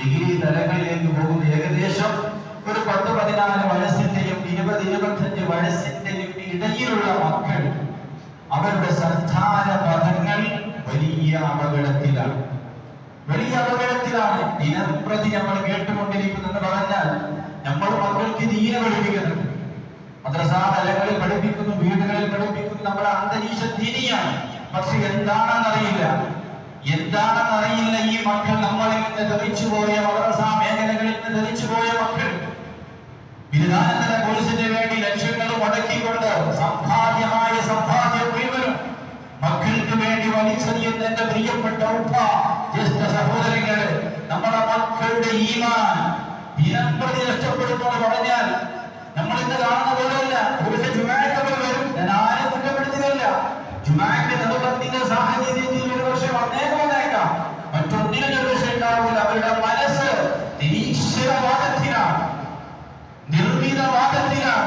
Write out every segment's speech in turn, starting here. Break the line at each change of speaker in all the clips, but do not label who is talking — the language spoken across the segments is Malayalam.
ഡിഗ്രി തലങ്ങളിലേക്ക് പോകുന്ന ഏകദേശം ഒരു പത്ത് പതിനാല് വയസ്സിന്റെയും ഇരുപത് ഇരുപത്തഞ്ച് വയസ്സിന്റെയും ഇടയിലുള്ള മക്കൾ അവരുടെ സംസ്ഥാന പദങ്ങൾ വലിയ അപകടത്തിലാണ്. വലിയ അപകടത്തിലാണ്. ദിനംപ്രതി നമ്മൾ കേട്ടുകൊണ്ടിരിക്കുന്നെന്ന് പറഞ്ഞാൽ നമ്മൾ മക്കൾക്ക് ദീന പഠിപ്പിക്കുന്നു. മദ്രസാ തലങ്ങളിൽ പഠിപ്പിക്കുന്നു വീടുകളിൽ പഠിപ്പിക്കുന്നു. നമ്മുടെ അന്തരീക്ഷം ദീനിയാണ്. പക്ഷെ എന്താണെന്നറിയില്ല. എന്താണെന്നറിയില്ല ഈ മക്കൾ നമ്മളിൽ നിന്ന് ധരിച്ചു പോയ മദ്രസാ മേഖലകളിൽ നിന്ന് ധരിച്ചു പോയ മക്കൾ. ബിരുദാനന്തര കോഴ്സിന് വേണ്ടി ലക്ഷ്യങ്ങൾ മുടക്കിക്കൊണ്ട് സമ്പാദ്യമായ സമ്പാദ്യം മുഴുവനും മക്കൾക്ക് വേണ്ടി വലിച്ചെറിയുന്ന എന്റെ പ്രിയപ്പെട്ട ഉപ്പ ജ്യേഷ്ഠ സഹോദരങ്ങൾ നമ്മുടെ മക്കളുടെ ഈമാൻ ദിനംപ്രതി നഷ്ടപ്പെടുന്നു എന്ന് പറഞ്ഞാൽ നമ്മൾ ഇന്ന് കാണുന്ന പോലെയല്ല. ഒരു അവർ വരും. ഞാൻ ആരെ കുറ്റപ്പെടുത്തുകയല്ല. ജുമാക്ക് നിർബന്ധിക്കുന്ന സാഹചര്യത്തിൽ വന്നേക്കാം വന്നേക്കാം മറ്റൊന്നിനും ഒരു പക്ഷെ ഉണ്ടാവില്ല അവരുടെ മനസ്സ് നിരീശ്വരവാദത്തിലാണ്. നിർമ്മിതവാദത്തിലാണ്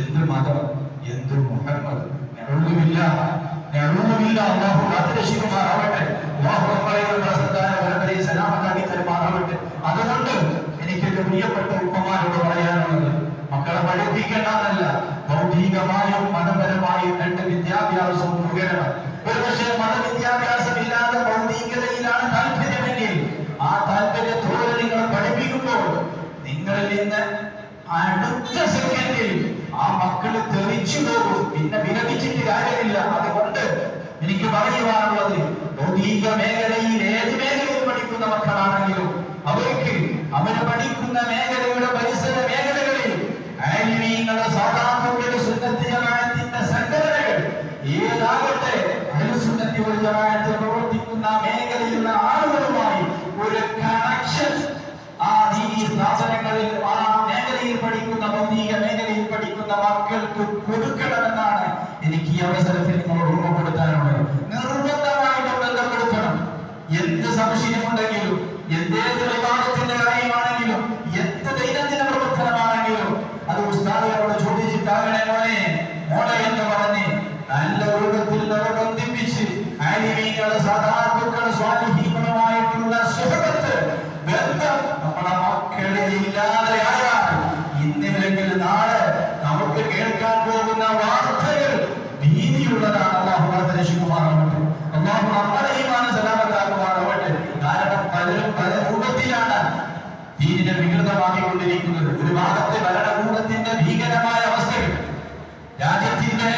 എന്ത് മതം എന്ത് മുഹമ്മദ്? നെഹ്റുവില്ല നെഹ്റുവില്ല അള്ളാഹു കാത്തിരക്ഷിക്കുമാറാവട്ടെ. അള്ളാഹു സലാമത്താക്കി തരുമാറാവട്ടെ. അതുകൊണ്ട് എനിക്ക് എന്റെ പ്രിയപ്പെട്ട ഉപ്പമാരോട് പറയാനുള്ളത് മക്കളെ പഠിപ്പിക്കണമെന്നല്ല ഭൗതികമായും മതപരമായും രണ്ട് വിദ്യാഭ്യാസവും മുഖേണം ഒരുപക്ഷെ മതവിദ്യാഭ്യാസം ഇല്ലാതെ ഭൗതികതയിലാണ് താല്പര്യമെങ്കിൽ ആ താല്പര്യത്തോടെ നിങ്ങൾ പഠിപ്പിക്കുമ്പോൾ നിങ്ങളിൽ നിന്ന് അടുത്ത സെക്കൻഡിൽ ആ മക്കൾ തെറിച്ചു പോകും. പിന്നെ വിരമിച്ചിട്ട് കാര്യമില്ല. അതുകൊണ്ട് എനിക്ക് പറയുവാനുള്ളത് ഭൗതിക മേഖലയിൽ ഏത് മേഖലയിൽ പഠിക്കുന്ന മക്കളാണെങ്കിലും അവർക്ക് അവർ പഠിക്കുന്ന മേഖലയുടെ പരിസര മേഖലകളിൽ ആലിമീങ്ങളുടെ സാധാരണ സുന്നത്തി സംഘടനകൾ ഏതാകട്ടെ അനുസുന്നത്തി ഒരു ജമാഅത്തിൽ പ്രവർത്തിക്കുന്ന മേഖലയിലുള്ള ആളുകളുമായി ഒരു കണക്ഷൻ ആ ദീനീ സ്ഥാപനങ്ങളിൽ മക്കൾക്ക് കൊടുക്കണമെന്നാണ് എനിക്ക് ഈ അവസരത്തിൽ നിങ്ങൾ ഓർമ്മപ്പെടുത്താനുള്ളത്. നിർബന്ധമായിട്ടും ബന്ധപ്പെടുത്തണം. എന്ത് സംശയമുണ്ടെങ്കിലും എന്തേത് ദീനിനെ വികൃതമാക്കിക്കൊണ്ടിരിക്കുന്നത്. ഒരു ഭാഗത്തെ ഭരണകൂടത്തിന്റെ ഭീകരമായ അവസ്ഥകൾ. രാജ്യത്തിന്റെ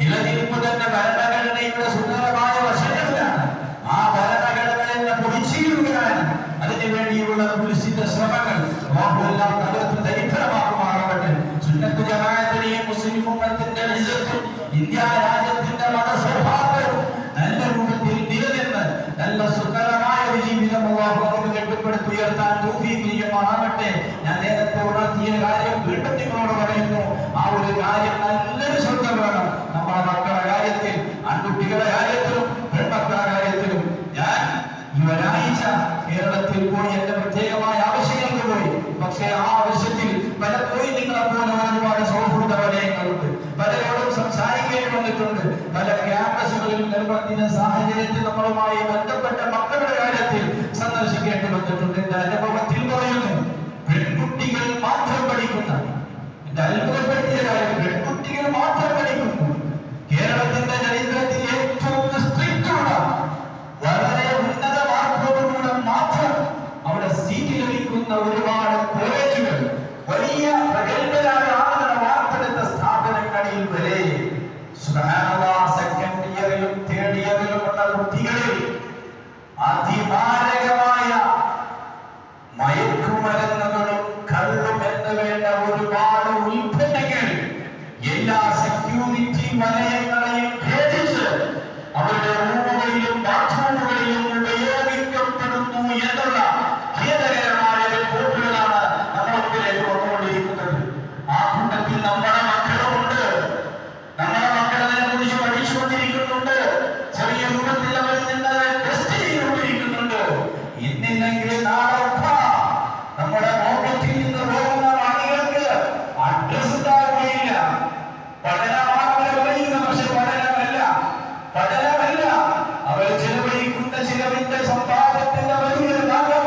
നിലനിൽപ്പ് തന്നെ ഭരണഘടനയുടെ സുന്ദരമായ വശങ്ങളിലാണ്. ആ ഭരണഘടനയെ പൊടിച്ചീരുകയാൻ അതിനു വേണ്ടിയുള്ള കുരിശിന്റെ ശ്രമങ്ങൾ. ബാബുവെല്ലാം തകർത്ത് ദരിദ്രമാക്കുമാറാവട്ടെ. സുന്നത്ത് ജമാഅത്തിനെയും മുസ്ലിം ഇന്ത്യ കേരളത്തിൽ പോയി എന്റെ പ്രത്യേകമായ ആവശ്യങ്ങൾക്ക് പോയി. പക്ഷേ ആ ആവശ്യത്തിൽ പലപ്പോഴും നിങ്ങളെ പോലെ ഒരുപാട് സൗഹൃദ വലയങ്ങളുണ്ട് പലരോടും സംസാരിക്കേണ്ടി വന്നിട്ടുണ്ട്. പല ക്യാമ്പസുകളിൽ നിർബന്ധിത സാഹചര്യത്തിൽ നമ്മളുമായി ബന്ധപ്പെട്ട മക്കളുടെ കാര്യത്തിൽ സന്ദർശിക്കേണ്ടി വന്നിട്ടുണ്ട്. എന്റെ അനുഭവത്തിൽ പറയുന്നു പെൺകുട്ടികൾ മാത്രം പഠിക്കുന്ന എന്റെ അത്ഭുതപ്പെടുത്തിയ കാര്യം നിന്റെ സംഭാവത്തിന്റെ വലിയ ഭാഗം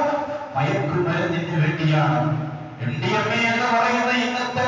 മയക്കുമരുന്നിന് വേണ്ടിയാണ്. എൻ ഡി എം എ എന്ന് പറയുന്ന ഇന്നത്തെ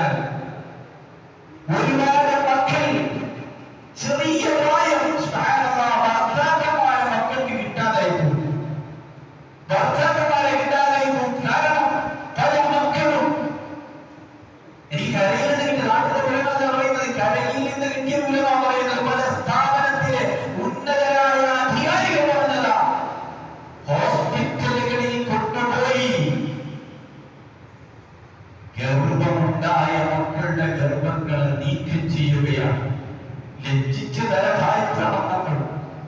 പറഞ്ഞാൽ ഒരുപാട് മക്കൾ ചെറിയ പ്രായം ഭർത്താക്കന്മാരെ മക്കൾക്ക് കിട്ടാതായി പോകും ഭർത്താക്കന്മാരെ കിട്ടാതായി പോകും കാരണം പല മക്കളും എനിക്ക് അറിയുന്നത് നാട്ടിലെ ഉലമാ പറയുന്നത് കടലിൽ നിന്ന് കിട്ടിയ ഉലമാണ്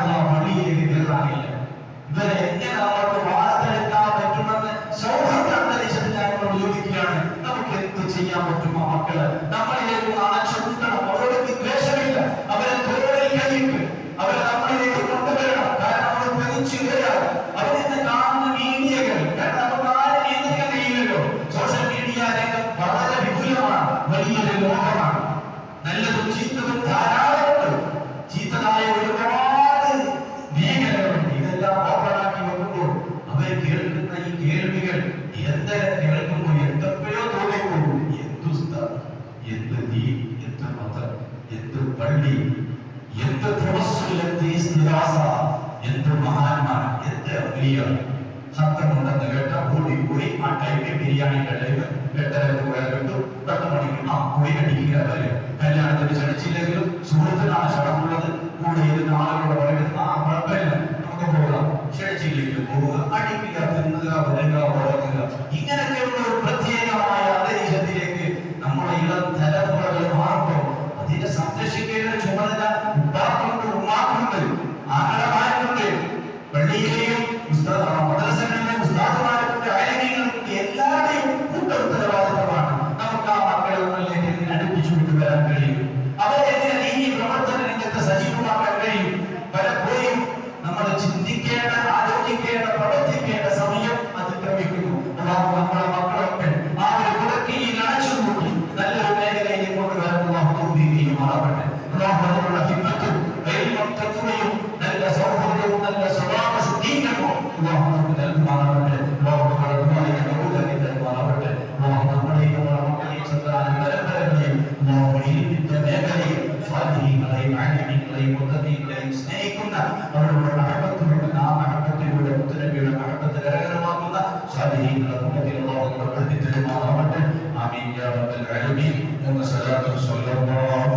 അല്ല വഴിയിലേക്ക് തീർക്കാനില്ല ഇവരെ എങ്ങനെ നമ്മൾക്ക് വാർത്തെടുക്കാൻ പറ്റുമെന്ന് സൗഹൃദ അന്തരീക്ഷത്തിൽ ഞാൻ ചോദിക്കുകയാണ്. നമുക്ക് എന്ത് ചെയ്യാൻ പറ്റുമോ മക്കൾ? നമ്മളിലേക്ക് അണച്ചുകൂട്ടണം അവരോട് ദ്വേഷമില്ല. അവരെ തോളിൽ കൈയിട്ട് അവരെ നമ്മളിലേക്ക് കൊണ്ടുവരണം. കാരണം അവർ തെളിച്ചിടുകയാണ് അവരിന്ന് കാണുന്ന മീഡിയകൾ. കാരണം നമുക്ക് ആരും നിയന്ത്രിക്കാൻ കഴിയില്ലല്ലോ. സോഷ്യൽ മീഡിയ രംഗം വളരെ വിപുലമാണ്. വലിയൊരു ലോകമാണ്. നല്ലതും ചീത്തതും ധാരാളം അസ്ലത്തീസ് നിരാസ എന്ത് മഹാന്മാർ എന്ത് വലിയ ശബ്ദമുണ്ടെന്ന് കേട്ട ഓടിപ്പോയി ആ ടൈമിൽ ബിരിയാണിയുടെ ടൈം എട്ടരക്ക് പോയാൽ കിട്ടു പത്ത് മണിക്ക് ആ പോയി കടിക്കുക അവർ. കല്യാണത്തിന് ക്ഷണിച്ചില്ലെങ്കിലും സുഹൃത്തിനാണ് ചടങ്ങുള്ളത് കൂടെ ഇരുന്ന് ആളുകളോട് പറയുന്നത് ആ കുഴപ്പമില്ല നമുക്ക് പോകാം. ക്ഷണിച്ചില്ലെങ്കിലും പോവുക. അടിക്കുക തിന്നുക വരുക ഉറങ്ങുക. സാധിക്കുന്ന കൂട്ടത്തിൽ അള്ളാഹു ഉൾപ്പെടുത്തി തരുമാറാവട്ടെ ആമീൻ യാ റബ്ബൽ ആലമീൻ. എന്ന സലാത്തു സ്വല്ലല്ലാഹു